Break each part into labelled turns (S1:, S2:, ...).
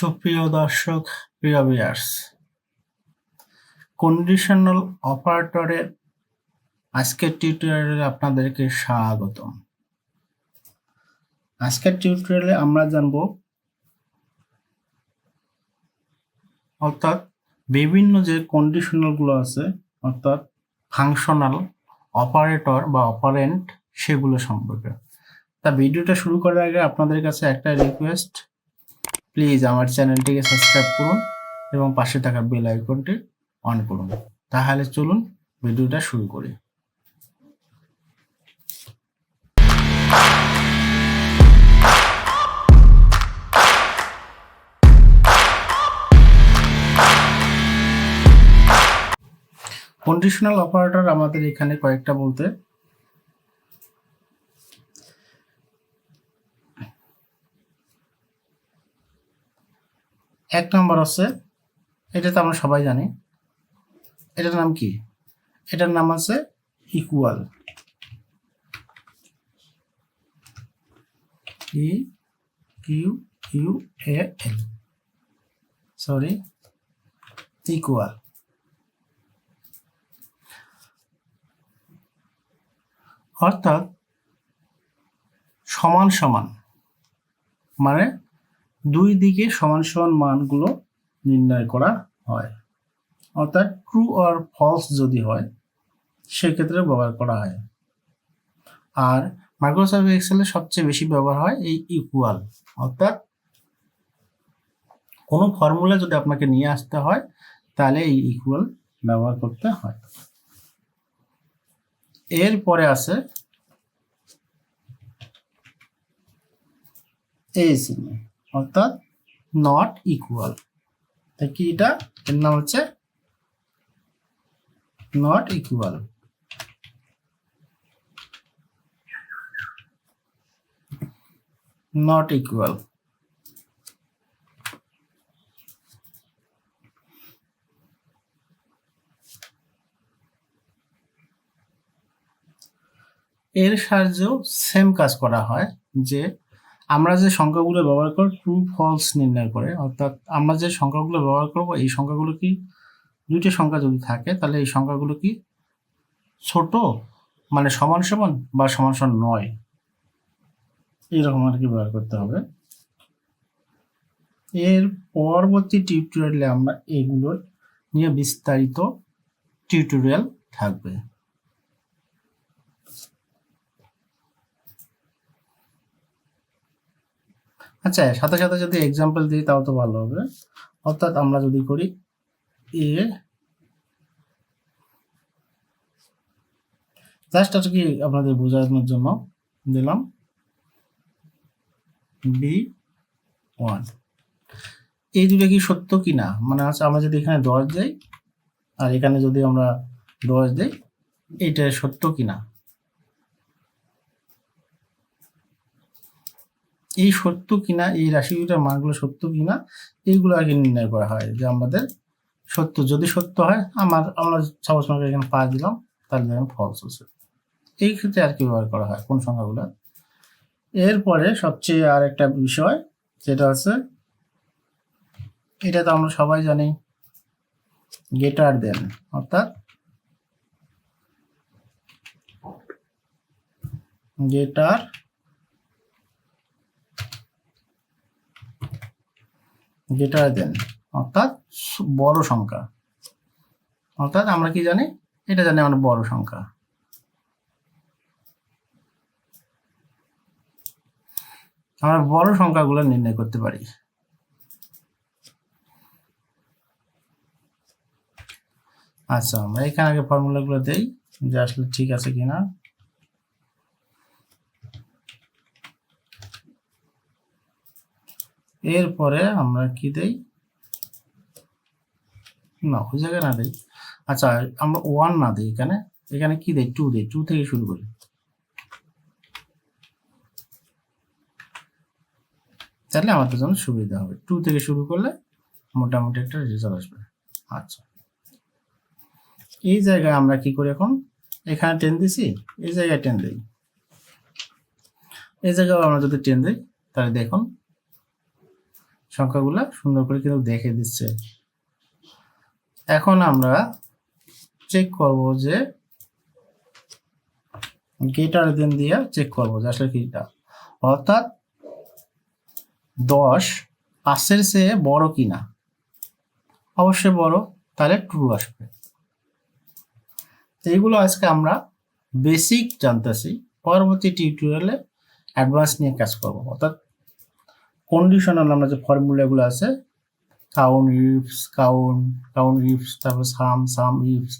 S1: সুপ্রিয় দর্শক, প্রিয় ভিউয়ার্স কন্ডিশনাল অপারেটরের আজকের টিউটোরিয়ালে আপনাদেরকে স্বাগতম। আজকের টিউটোরিয়ালে আমরা জানব অর্থাৎ বিভিন্ন যে কন্ডিশনালগুলো আছে, অর্থাৎ ফাংশনাল অপারেটর বা অপারেন্ট সেগুলো সম্পর্কে। তা ভিডিওটা শুরু করার আগে আপনাদের কাছে একটা রিকোয়েস্ট প্লিজ আমার চ্যানেলটিকে সাবস্ক্রাইব করুন এবং পাশে থাকা বেল আইকনটি অন করুন। তাহলে চলুন ভিডিওটা শুরু করি। কন্ডিশনাল অপারেটর আমাদের এখানে কয়েকটা বলতে এক নম্বর আছে এটা তো আমরা সবাই জানি, এটার নাম কি? এটার নাম আছে equal E Q U A L sorry equal অর্থাৎ সমান সমান মানে দুই দিকে সমান সমান মানগুলো নির্ণয় করা হয়। অর্থাৎ ট্রু আর ফলস যদি হয়, সেক্ষেত্রে ব্যবহার করা হয়। আর মাইক্রোসফট এক্সেলে সবচেয়ে বেশি ব্যবহার হয় এই ইকুয়াল অর্থাৎ কোনো ফর্মুলা যদি আপনাকে নিয়ে আসতে হয়, তাহলে এই ইকুয়াল ব্যবহার করতে হয়। এরপরে আছে এই চিহ্ন অর্থাৎ নট ইকুয়াল তাই কি এটা? এর নাম হচ্ছে নট ইকুয়াল নট ইকুয়াল এর সাহায্যেও সেম কাজ করা হয় যে আমরা যে সংখ্যাগুলো ব্যবহার করি ট্রু ফলস নির্ণয় করে, অর্থাৎ আমরা যে সংখ্যাগুলো ব্যবহার করব, এই সংখ্যাগুলো কি দুইটি সংখ্যা যদি থাকে, তাহলে এই সংখ্যাগুলো কি ছোট মানে সমান সমান বা সমান সমান নয়? এইরকম আর কি ব্যবহার করতে হবে। এর পরবর্তী টিউটোরিয়ালে আমরা এগুলোর নিয়ে বিস্তারিত টিউটোরিয়াল থাকবে। আচ্ছা সাথে সাথে যদি এক্সাম্পল দিই, তাও তো ভালো হবে। অর্থাৎ আমরা যদি করি এ জাস্ট আর কি আপনাদের বোঝানোর জন্য দিলাম বি ওয়ান এই দুটো কি সত্য কি না মানে হচ্ছে আমরা যদি এখানে দশ দেই, আর এখানে যদি আমরা দশ দেই, এইটা সত্য কি না এই সত্য কিনা, এই রাশিগুলোর মানগুলো সত্য কিনা, এইগুলো আগে নির্ণয় করা হয় যে আমাদের সত্য যদি সত্য হয়, আমার, আমরা সাপোজ মনে এখানে পাঁচ দিলাম, তাহলে দেখেন ফলস আছে এই ক্ষেত্রে আর কি ব্যবহার করা হয়? কোন সংখ্যাগুলো? এরপরে সবচেয়ে আর একটা বিষয়, যেটা আছে এটা তো আমরা সবাই জানি গেটার দেন অর্থাৎ গেটার যেটা দেন, অর্থাৎ বড় সংখ্যা। অর্থাৎ আমরা কি জানি? এটা জানি আমরা বড় সংখ্যা। আমরা বড় সংখ্যাগুলো নির্ণয় করতে পারি। আচ্ছা আমরা এখানে আগে ফর্মুলাগুলো দেই, যে আসলে ঠিক আছে কিনা। এরপরে আমরা কি দেই? না, ওই জায়গায় না দেই। আচ্ছা আমরা ওয়ান না দিই এখানে। এখানে কি দেই? টু দেই। টু থেকে শুরু করি। তাহলে আমাদের জন্য সুবিধা হবে। টু থেকে শুরু করলে মোটামুটি একটা রেজাল্ট আসবে। আচ্ছা। এই জায়গায় আমরা কি করি এখন? এখানে টেন দিছি, এই জায়গায় টেন দিই। এই জায়গায় আমরা যদি টেন দিই, তাহলে দেখুন সংখ্যাগুলো সুন্দর করে কিন্তু দেখে দিচ্ছে। এখন আমরা চেক করব যে গেটার দেন দিয়ে চেক করব যে আসলে কিটা অর্থাৎ দশ পাঁচের চেয়ে বড় কিনা? অবশ্যই বড়, তাহলে ট্রু আসবে। এইগুলো আজকে আমরা বেসিক জানতেছি। পরবর্তী টিউটোরিয়ালে অ্যাডভান্স নিয়ে কাজ করব। অর্থাৎ কন্ডিশনাল আমরা যে ফর্মুলাগুলো আছে, কাউন, ইফস, কাউন কাউন, ইফস, তারপর সাম সাম, ইফস,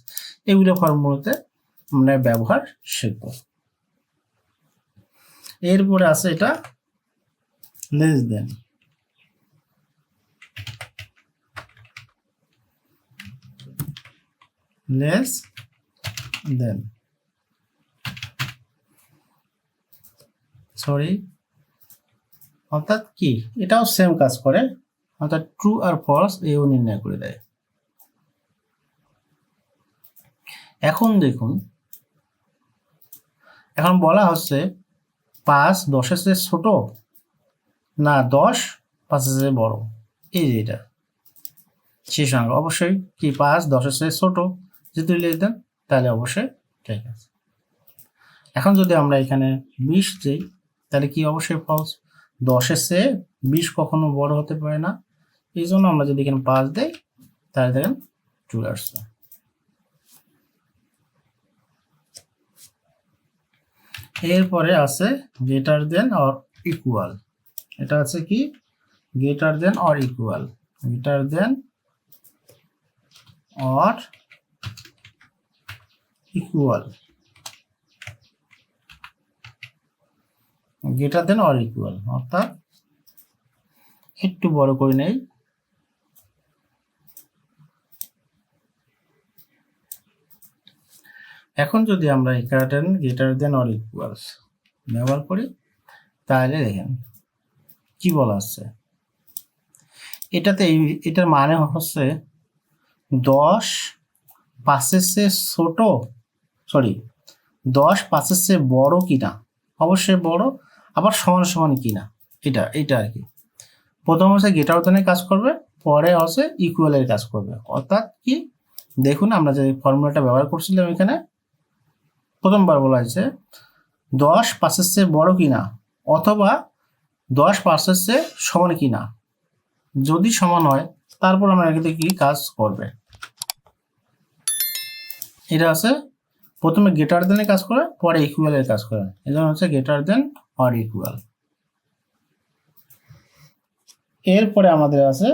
S1: এগুলো ফর্মুলাতে আমরা ব্যবহার শিখব। এরপরে আছে এটা less than less than sorry অর্থাৎ কি? এটাও সেম কাজ করে, অর্থাৎ ট্রু আর ফলস এও নির্ণয় করে দেয়। এখন দেখুন, এখন বলা হচ্ছে পাঁচ দশের চেয়ে ছোট না দশ পাঁচের চেয়ে বড়? এই যে এটা। সেই সঙ্গে অবশ্যই কি পাঁচ দশের চেয়ে ছোট? যদি লিখে দেন, তাহলে অবশ্যই ঠিক আছে। এখন যদি আমরা এখানে বিশ দিই, তাহলে কি অবশ্যই ফলস দশের চেয়ে বিশ কখনো বড় হতে পারে না। এই জন্য আমরা যদি এখানে পাঁচ দেই, তাহলে দেখেন চলে আসছে। এরপরে আছে গ্রেটার দেন অর ইকুয়াল এটা আছে কি? Greater than or equal greater than or equal greater than or equal অর্থাৎ একটু বড় করে নেই। এখন যদি আমরা greater greater than or equals ব্যবহার করি, তাহলে দেখেন কি বলা আছে। এটাতে এটার মানে হচ্ছে দশ পাঁচের চেয়ে ছোট সরি দশ পাঁচের চেয়ে বড় কিনা। অবশ্যই বড় আবার সমান সমান কিনা? এটা এটা আর কি। প্রথম হচ্ছে গেটার উদানের কাজ করবে, পরে হচ্ছে ইকুয়ালের কাজ করবে। অর্থাৎ কি? দেখুন, আমরা যে ফর্মুলাটা ব্যবহার করছিলাম এখানে, প্রথমবার বলা হয়েছে, দশ পাঁচের চেয়ে বড় কিনা, অথবা দশ পাঁচের চেয়ে সমান কিনা। যদি সমান হয়, তারপর আমরা এখানে কি কাজ করবে? এটা আছে প্রথমে গেটার দেনের কাজ করে পরে ইকুয়ালের কাজ করে এই জন্য হচ্ছে গেটার দেন অর ইকুয়াল এরপরে আমাদের আছে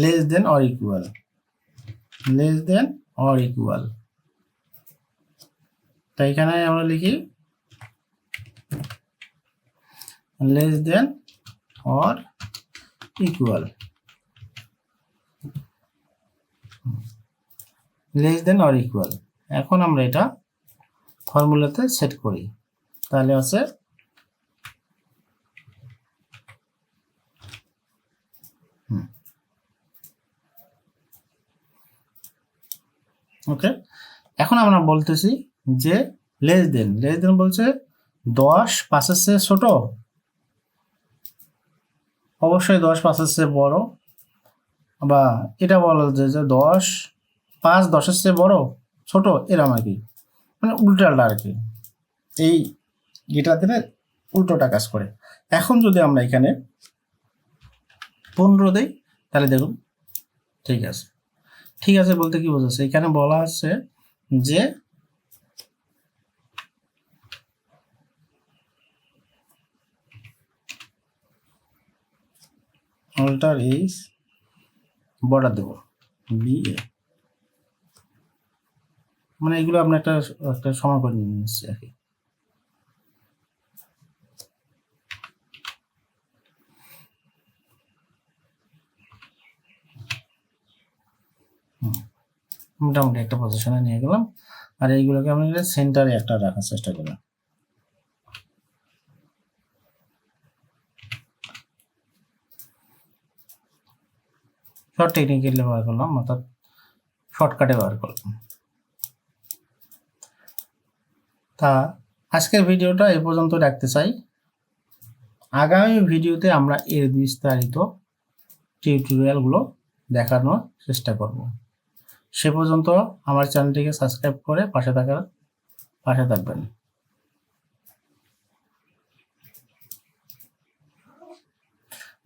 S1: less than or equal less than or equal তাই এখানে আমরা লিখি less than or equal less than or equal এখন আমরা এটা ফর্মুলাতে সেট করি। তাহলে আছে ওকে। এখন আমরা বলতেছি যে লেস দেন। লেস দেন বলছে দশ পাঁচের চেয়ে ছোট? অবশ্যই দশ পাঁচের চেয়ে বড়। বা এটা বলা যায় যে দশ পাঁচ দশের চেয়ে বড়, ছোট, এরম আর কি। মানে উল্টাটা আর কি। এই গেটা দিলে উল্টোটা কাজ করে। এখন যদি আমরা এখানে পনেরো দিই, তাহলে দেখুন, ঠিক আছে। ঠিক আছে বলতে কি বোঝাচ্ছে? এখানে বলা আছে যে অল্টার ইজ বর্ডার দেবো বি এ মানে এগুলো আমরা একটা একটা সময় করে নিচ্ছি আর কি। মোটামুটি একটা পজিশনে নিয়ে গেলাম। আর এইগুলোকে আমি সেন্টারে একটা রাখার চেষ্টা করলাম। শর্ট টেকনিক্যালি ব্যবহার করলাম, অর্থাৎ শর্টকাটে ব্যবহার করলাম। তা আজকের ভিডিওটা এ পর্যন্ত রাখতে চাই। আগামী ভিডিওতে আমরা এর বিস্তারিত টিউটোরিয়ালগুলো দেখানোর চেষ্টা করব। সে পর্যন্ত আমার চ্যানেলটিকে সাবস্ক্রাইব করে পাশে থাকার, পাশে থাকবেন।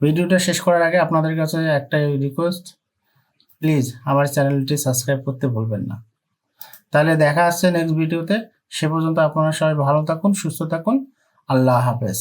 S1: ভিডিওটা শেষ করার আগে আপনাদের কাছে একটাই রিকোয়েস্ট প্লিজ আমার চ্যানেলটি সাবস্ক্রাইব করতে ভুলবেন না। তাহলে দেখা আসছে নেক্সট ভিডিওতে সে পর্যন্ত আপনারা সবাই ভালো থাকুন, সুস্থ থাকুন। আল্লাহ হাফেজ।